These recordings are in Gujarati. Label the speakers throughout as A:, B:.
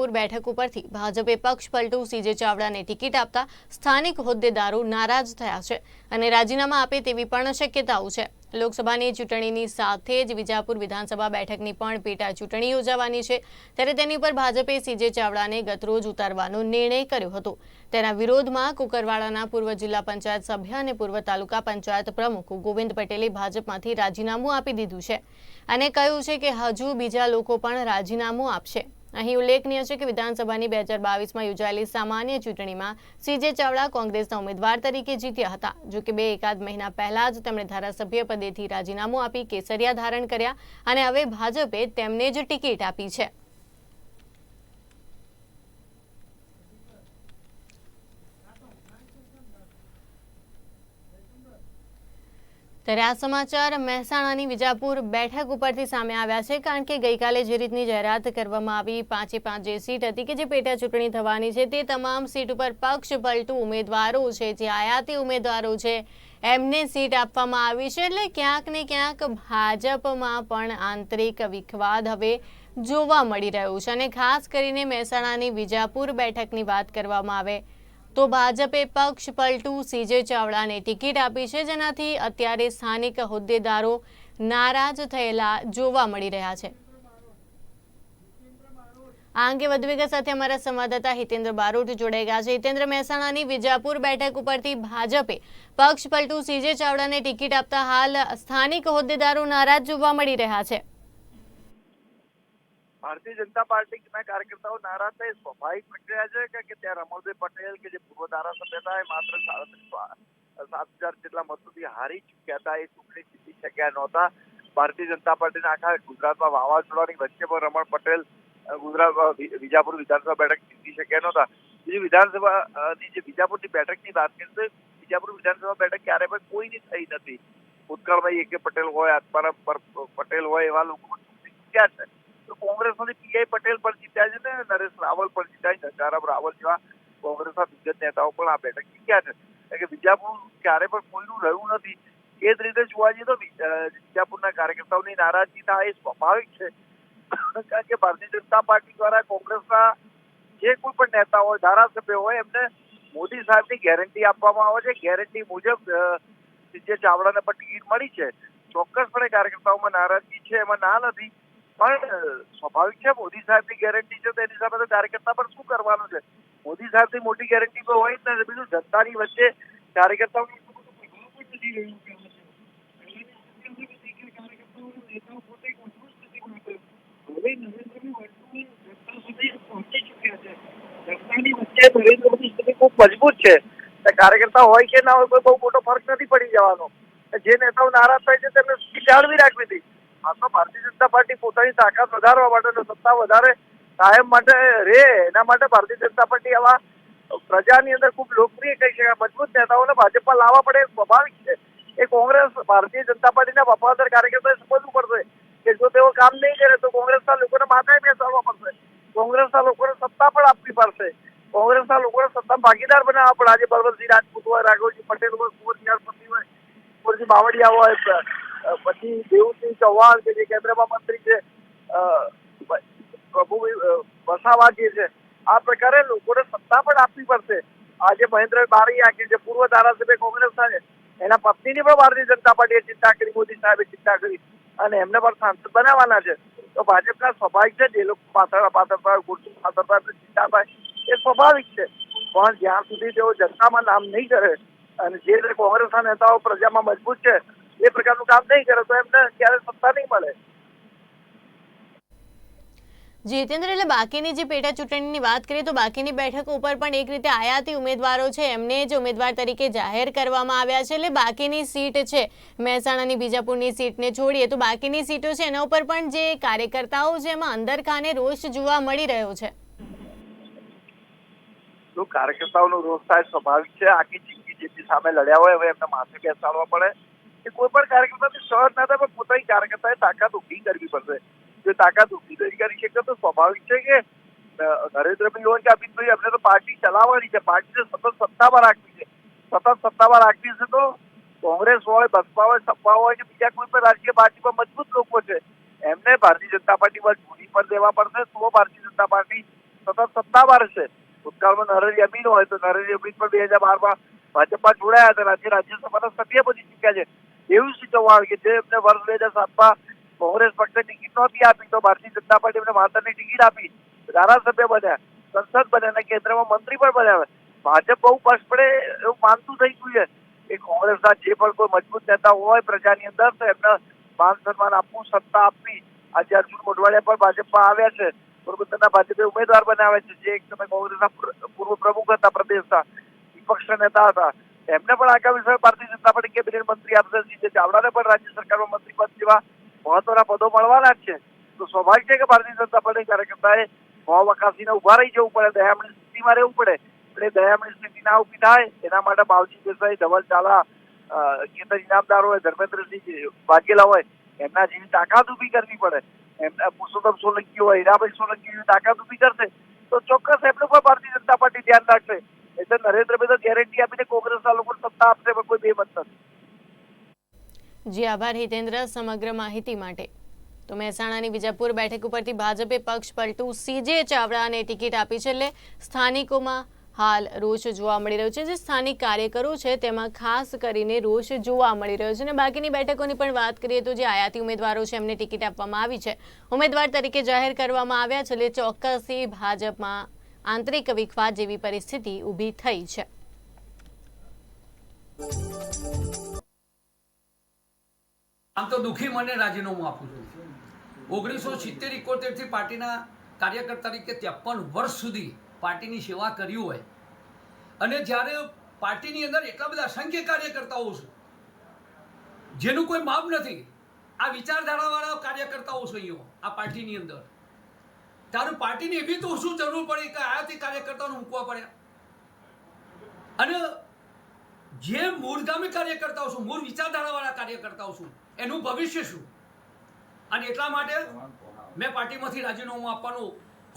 A: વિજાપુર બેઠક ઉપરથી ભાજપે પક્ષ પલટું સીજે ચાવડાને ટિકિટ આપતા સ્થાનિક હોદ્દેદારો નારાજ થયા છે અને રાજીનામા આપે તેવી પણ શક્યતાઓ છે. લોકસભાની ચૂંટણીની સાથે જ વિજાપુર વિધાનસભા બેઠકની પણ પેટા ચૂંટણી યોજાવાની છે. ત્યારે તેની પર ભાજપે સીજે ચાવડાને ગતરોજ ઉતારવાનો નિર્ણય કર્યો હતો. તેના વિરોધમાં કુકરવાડાના પૂર્વ જિલ્લા પંચાયત સભ્ય અને પૂર્વ તાલુકા પંચાયત પ્રમુખ ગોવિંદ પટેલે ભાજપમાંથી રાજીનામું આપી દીધું છે અને કહ્યું છે કે હજુ બીજા લોકો પણ રાજીનામું આપશે. અહીં ઉલ્લેખનીય છે કે વિધાનસભાની બે હજાર બાવીસમાં યોજાયેલી સામાન્ય ચૂંટણીમાં સીજે ચાવડા કોંગ્રેસના ઉમેદવાર તરીકે જીત્યા હતા. જો કે બે એકાદ મહિના પહેલા જ તેમણે ધારાસભ્ય પદેથી રાજીનામું આપી કેસરિયા ધારણ કર્યા અને હવે ભાજપે તેમને જ ટિકિટ આપી છે. ત્યારે આ સમાચાર મહેસાણાની વિજાપુર બેઠક ઉપરથી સામે આવ્યા છે, કારણ કે ગઈકાલે જે રીતની જાહેરાત કરવામાં આવી, પાંચે પાંચ જે સીટ હતી કે જે પેટા ચૂંટણી થવાની છે, તે તમામ સીટ ઉપર પક્ષ પલટું ઉમેદવારો છે, જે આયાતી ઉમેદવારો છે, એમને સીટ આપવામાં આવી છે, એટલે ક્યાંક ને ક્યાંક ભાજપમાં પણ આંતરિક વિખવાદ હવે જોવા મળી રહ્યું છે, અને ખાસ કરીને મહેસાણાની વિજાપુર બેઠકની વાત કરવામાં આવે તો ભાજપે પક્ષ પલટુ સીજે ચાવડાને ટિકિટ આપી છે, જેનાથી અત્યારે સ્થાનિક હોદ્દેદારો નારાજ થયેલા જોવા મળી રહ્યા છે. આ અંગે વધુ વિગત સાથે અમારા સંવાદદાતા હિતેન્દ્ર બારોટ જોડાઈ ગયા છે. હિતેન્દ્ર, મહેસાણાની વિજાપુર બેઠક ઉપરથી ભાજપે પક્ષ પલટુ સીજે ચાવડાને ટિકિટ આપતા હાલ સ્થાનિક હોદ્દેદારો નારાજ જોવા મળી રહ્યા છે.
B: ભારતીય જનતા પાર્ટીના કાર્યકર્તાઓ નારાજ થાય સ્વાભાવિક પ્રક્રિયા છે કે- ત્યાં રમણભાઈ પટેલ કે જે પૂર્વ ધારાસભ્ય હતા, એ માત્ર સાડત્રીસ સાત હજાર જેટલા મતોથી હારી ચૂક્યા હતા. એ ચૂંટણી જીતી શક્યા નહોતા. ભારતીય જનતા પાર્ટીના આખા ગુજરાતમાં વાવાઝોડાની વચ્ચે પણ રમણ પટેલ ગુજરાત વિજાપુર વિધાનસભા બેઠક જીતી શક્યા નહોતા. બીજી વિધાનસભાની જે વિજાપુરની બેઠકની વાત કરીએ તો વિજાપુર વિધાનસભા બેઠક ક્યારે પણ કોઈની થઈ નથી. ભૂતકાળમાં એ કે પટેલ હોય, આત્મારામ પટેલ હોય એવા લોકો ચૂંટણી જીત્યા છે. તો કોંગ્રેસમાંથી પીઆઈ પટેલ પણ જીત્યા છે ને, નરેશ રાવલ પણ જીત્યા છે નજારામ રાવલ જેવા કોંગ્રેસના દિગ્ગજ નેતાઓ પણ આ બેઠક જીત્યા છે. કે વિજાપુર ક્યારે પણ કોઈનું રહ્યું નથી. એ જ રીતે જોવા જઈએ તો બીજાપુરના કાર્યકર્તાઓની નારાજગી થાય એ સ્વાભાવિક છે. કારણ કે ભારતીય જનતા પાર્ટી દ્વારા કોંગ્રેસના જે કોઈ પણ નેતા હોય, ધારાસભ્ય હોય, એમને મોદી સાહેબની ગેરંટી આપવામાં આવે છે. ગેરંટી મુજબ જે ચાવડાને પણ ટિકિટ મળી છે. ચોક્કસપણે કાર્યકર્તાઓમાં નારાજગી છે, એમાં ના નથી. પણ સ્વાભાવિક છે, મોદી સાહેબની ગેરંટી છે તેની સામે તો કાર્યકર્તા પણ શું કરવાનું છે? મોદી સાહેબની મોટી ગેરંટી તો હોય જ ને, બીજું જનતાની વચ્ચે કાર્યકર્તાઓની એટલું બધું પ્રભાવ પણ નથી રહ્યું કે હવે નરેન્દ્રભાઈ વર્તુળ જનતા સુધી છે. જનતાની વચ્ચે નરેન્દ્ર મોદી સ્થિતિ ખૂબ મજબૂત છે. કાર્યકર્તા હોય કે ના હોય કોઈ બહુ મોટો ફરક નથી પડી જવાનો. જે નેતાઓ નારાજ થાય છે, તેમને જાળવી રાખવી હતી જનતા પાર્ટી પોતાની તાકાત વધારવા માટે સત્તા વધારે કાયમ માટે રહે એના માટે ભારતીય જનતા પાર્ટી આવા પ્રજાની અંદર ખૂબ લોકપ્રિય કહી શકાય? મજબૂત નેતાઓને ભાજપમાં લાવવા પડે સ્વાભાવિક છે. એ કોંગ્રેસ ભારતીય જનતા પાર્ટીના વફાદાર કાર્યકર્તાએ સમજવું પડશે કે જો તેઓ કામ નહીં કરે તો કોંગ્રેસના લોકોને માથે બેસાડવા પડશે. કોંગ્રેસના લોકોને સત્તા પણ આપવી પડશે. કોંગ્રેસના લોકોને સત્તા ભાગીદાર બનાવવા પડે. આજે બળવંતસિંહ રાજપૂત હોય, રાઘવજી પટેલ હોય, કુંવરજી હરપતિ હોય, કુંવરજી બાવળિયા હોય પછી દેવુસિંહ ચૌહાણ કે જે કેન્દ્રમાં મંત્રી છે પ્રભુ વસાવાજી છે, આ પ્રકારે લોકોને સત્તા પણ આપવી પડશે. આજે મહેન્દ્ર બારૈયા કે જે પૂર્વ ધારાસભ્ય કોંગ્રેસના છે એના પત્નીની પણ ભારતીય જનતા પાર્ટીએ ચિંતા કરી, મોદી સાહેબે ચિંતા કરી, અને એમને પણ સાંસદ બનાવવાના છે. તો ભાજપના સ્વાભાવિક છે, જે લોકો પાછળ પાછળ ગુરસુ ખુરશી પાછળ ચિંતા થાય, એ સ્વાભાવિક છે. પણ જ્યાં સુધી તેઓ જનતામાં નામ નહીં કરે, અને જે રીતે કોંગ્રેસના નેતાઓ પ્રજામાં મજબૂત છે એ પ્રકારનું કામ નહીં કરે તો એમને ક્યારે સત્તા નહીં મળે.
A: જીતેન્દ્ર એટલે બાકીની જે પેટા ચૂંટણીની વાત કરીએ તો બાકીની બેઠક ઉપર પણ એક રીતે આયાતી ઉમેદવારો છે. એમને જ ઉમેદવાર તરીકે જાહેર કરવામાં આવ્યા છે. એટલે બાકીની સીટ છે મહેસાણાની બીજાપુરની સીટને છોડીએ તો બાકીની સીટો છે એના ઉપર પણ જે કાર્યકર્તાઓ છે એમાં અંદર ખાને રોષ જોવા મળી રહ્યો છે.
B: કાર્યકર્તાઓનો રોષ થાય સ્વાભાવિક છે. આખી જિંદગી જેમની સામે લડ્યા હોય હવે એમને માથે બેસાડવા પડે. કે કોઈ પણ કાર્યકર્તાથી સહજ ના થાય, પણ પોતાની કાર્યકર્તાએ તાકાત ઊભી કરવી પડશે. જો તાકાત ઊભી નહીં કરી શકે, તો સ્વાભાવિક છે કે નરેન્દ્રભાઈ હોય કે અમિતભાઈ અમને તો પાર્ટી ચલાવવાની છે. પાર્ટીને સતત સત્તામાં રાખવી છે. સતત સત્તામાં રાખવી છે તો કોંગ્રેસ હોય, બસપા હોય, સપા હોય કે બીજા કોઈ પણ રાજકીય પાર્ટીમાં મજબૂત લોકો છે. એમને ભારતીય જનતા પાર્ટીમાં ચૂંટણી પર દેવા પડશે, તો ભારતીય જનતા પાર્ટી સતત સત્તાવાર છે. ભૂતકાળમાં નરેન્દ્ર અમીન હોય તો નરેન્દ્ર અમીન પણ બે હજાર બારમાં ભાજપમાં જોડાયા હતા. રાજ્ય રાજ્યસભાના સભ્ય બની ચૂક્યા છે. એવું સિંહ ચૌહાણ કે જે એમને વર્ષ બે હજાર સાતમાં કોંગ્રેસ પક્ષે ટિકિટ નહોતી આપી, તો ભારતીય જનતા પાર્ટી એમને માતાની ટિકિટ આપી. ધારાસભ્ય બન્યા, સંસદ બન્યા, અને કેન્દ્રમાં મંત્રી પણ બન્યા ભાજપ બહુ પક્ષપડે એવું માનતું થઈ ગયું છે કે કોંગ્રેસના જે પણ કોઈ મજબૂત નેતા હોય પ્રજાની અંદર, તો એમને માન સન્માન આપવું, સત્તા આપવી. આજે અર્જુન મોઢવાડિયા પણ ભાજપમાં આવ્યા છે. પોરબંદરના ભાજપે ઉમેદવાર બનાવ્યા છે. જે એક સમય કોંગ્રેસના પૂર્વ પ્રમુખ હતા, પ્રદેશના વિપક્ષના નેતા હતા. એમને પણ આગામી સમય ભારતીય જનતા પાર્ટી કેબિનેટ મંત્રી આપશે ચાવડાને પણ રાજ્ય સરકારમાં મંત્રી પદ જેવા મહત્વના પદો મળવાના જ છે. તો સ્વાભાવિક છે કે ભારતીય જનતા પાર્ટી કાર્યકર્તાએ ભાવ અકાશીને ઊભા રહી જવું પડે, દયામણી સ્થિતિમાં રહેવું પડે. એટલે દયામણી સ્થિતિ ના ઊભી થાય, એના માટે બાવજી દેસાઈ ધવલ ચાલા કેતન ઇનામદાર હોય, ધર્મેન્દ્રસિંહ વાઘેલા હોય, એમના જેવી તાકાત ઊભી કરવી પડે. એમના પુરુષોત્તમ સોલંકી હોય, હીરાભાઈ સોલંકી જેવી તાકાત ઊભી કરશે. તો ચોક્કસ એમનું પણ ભારતીય જનતા પાર્ટી ધ્યાન રાખશે. એટલે નરેન્દ્રભાઈ તો ગેરંટી આપીને આપશે પણ કોઈ બેમત નથી.
A: જી આભાર હિતેન્દ્ર સમગ્ર માહિતી માટે. તો મહેસાણાની વિજાપુર બેઠક ઉપરથી ભાજપે પક્ષ પલટું સીજે ચાવડાને ટિકિટ આપી છે, એટલે સ્થાનિકોમાં હાલ રોષ જોવા મળી રહ્યો છે. જે સ્થાનિક કાર્યકરો છે, તેમાં ખાસ કરીને રોષ જોવા મળી રહ્યો છે. અને બાકીની બેઠકોની પણ વાત કરીએ તો જે આયાતી ઉમેદવારો છે, એમને ટિકિટ આપવામાં આવી છે. ઉમેદવાર તરીકે જાહેર કરવામાં આવ્યા છે, એટલે ચોક્કસથી ભાજપમાં આંતરિક વિખવાદ જેવી પરિસ્થિતિ ઊભી થઈ છે.
C: આમ તો દુઃખી મને રાજીનામું આપું છું. ઓગણીસો સિત્તેર ઇકોતેરથી પાર્ટીના કાર્યકર તરીકે ત્રેપન વર્ષ સુધી પાર્ટીની સેવા કરી હોય. અને જ્યારે પાર્ટીની અંદર એટલા બધા અસંખ્ય કાર્યકર્તાઓ છે, જેનું કોઈ માપ નથી, આ વિચારધારાવાળા કાર્યકર્તાઓ છે અહીંયા, આ પાર્ટીની અંદર. ત્યારે પાર્ટીની એવી તો શું જરૂર પડી કે આયાથી કાર્યકર્તાઓને મૂકવા પડ્યા અને જે મૂળગામી કાર્યકર્તાઓ છું, મૂળ વિચારધારાવાળા કાર્યકર્તાઓ છું, એનું ભવિષ્ય શું? અને એટલા માટે મેં પાર્ટીમાંથી રાજીનામું આપવાનું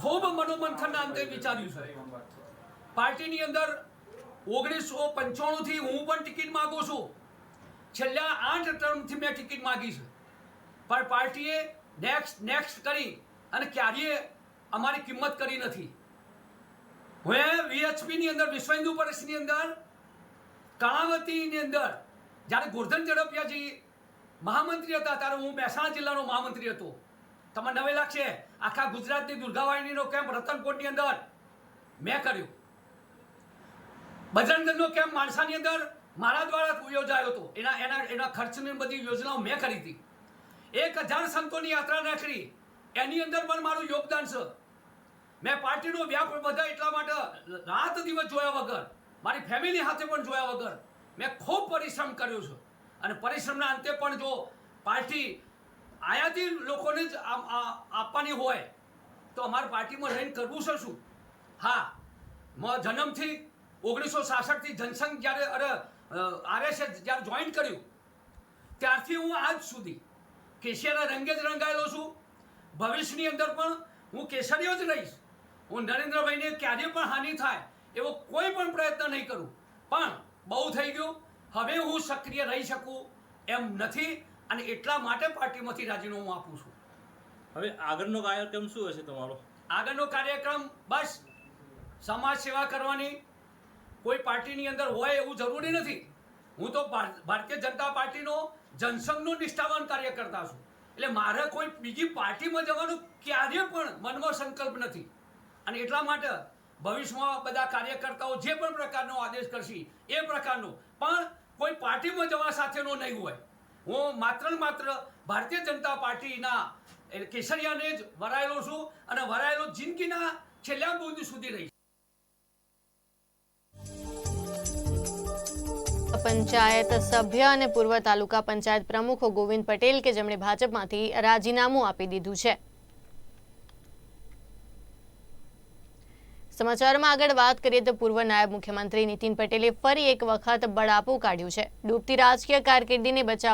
C: ખૂબ મનોમંથનના અંતે વિચાર્યું છે. પાર્ટીની અંદર ઓગણીસો પંચાણુંથી હું પણ ટિકિટ માગું છું. છેલ્લા આઠ ટર્મથી મેં ટિકિટ માગી છે. પણ પાર્ટીએ નેક્સ્ટ નેક્સ્ટ કરી અને ક્યારેય અમારી કિંમત કરી નથી. હું વીએચપીની અંદર, વિશ્વ હિન્દુ પરિષદની અંદર કર્ણાવતીની અંદર જ્યારે ગોરધન ઝડપિયાજી મહામંત્રી હતા, ત્યારે હું મહેસાણા જિલ્લાનો મહામંત્રી હતો. તમને નવે લાગશે, આખા ગુજરાતની દુર્ગાવાહિનીનો કેમ્પ રતનકોટની અંદર મેં કર્યો. બજરંગદળનો કેમ્પ માણસાની અંદર મારા દ્વારા યોજાયો હતો. એના એના એના ખર્ચની બધી યોજનાઓ મેં કરી હતી. એક હજાર સંતોની યાત્રા નાખી એની અંદર પણ મારું યોગદાન છે. મેં પાર્ટીનો વ્યાપ બધા એટલા માટે રાત દિવસ જોયા વગર મારી ફેમિલી સાથે પણ જોયા વગર મેં ખૂબ પરિશ્રમ કર્યો છે. અને પરિશ્રમના અંતે પણ જો પાર્ટી આયાતી લોકોને જ આપવાની હોય, તો અમારે પાર્ટીમાં રહીને કરવું છે શું? હા, મ જન્મથી ઓગણીસો સાસઠથી જનસંઘ જ્યારે અરે આરએસએસ જ્યારે જોઈન કર્યું, ત્યારથી હું આજ સુધી કેશિયાના રંગે જ રંગાયેલો છું. ભવિષ્યની અંદર પણ હું કેસરીઓ જ રહીશ. હું નરેન્દ્રભાઈને ક્યારે પણ હાનિ થાય એવો કોઈ પણ પ્રયત્ન નહીં કરું. પણ બહુ થઈ ગયું. હવે હું સક્રિય રહી શકું એમ નથી અને એટલા માટે પાર્ટીમાંથી રાજીનામું આપું છું.
D: હવે આગળનો કાર્યક્રમ શું હશે તમારો?
C: આગળનો કાર્યક્રમ બસ સમાજ સેવા કરવાની. કોઈ પાર્ટીની અંદર હોય એવું જરૂરી નથી. હું તો ભારતીય જનતા પાર્ટીનો જનસંઘનો નિષ્ઠાવાન કાર્યકર્તા છું. એટલે મારે કોઈ બીજી પાર્ટીમાં જવાનું ક્યારે પણ મનમાં સંકલ્પ નથી. અને એટલા માટે ભવિષ્યમાં બધા કાર્યકર્તાઓ જે પણ પ્રકારનો આદેશ કરશે, એ પ્રકારનો. પણ કોઈ પાર્ટીમાં જવા સાથેનો નહીં હોય. હું માત્ર માત્ર ભારતીય જનતા પાર્ટીના કેસરિયાને જ વરાયેલો છું અને વરાયેલો જિંદગીના છેલ્લા બુંદ સુધી રહીશ.
A: પંચાયત સભ્ય અને પૂર્વ તાલુકા પંચાયત પ્રમુખ ગોવિંદ પટેલ કે જેમણે ભાજપમાંથી રાજીનામું આપી દીધું છે. સમાચારમાં આગળ વાત કરીએ તો પૂર્વ નાયબ મુખ્યમંત્રી નીતિન પટેલે ફરી એક વખત બળાપું કાઢ્યું છે. ડૂબતી રાજકીય કારકિર્દીને બચાવવા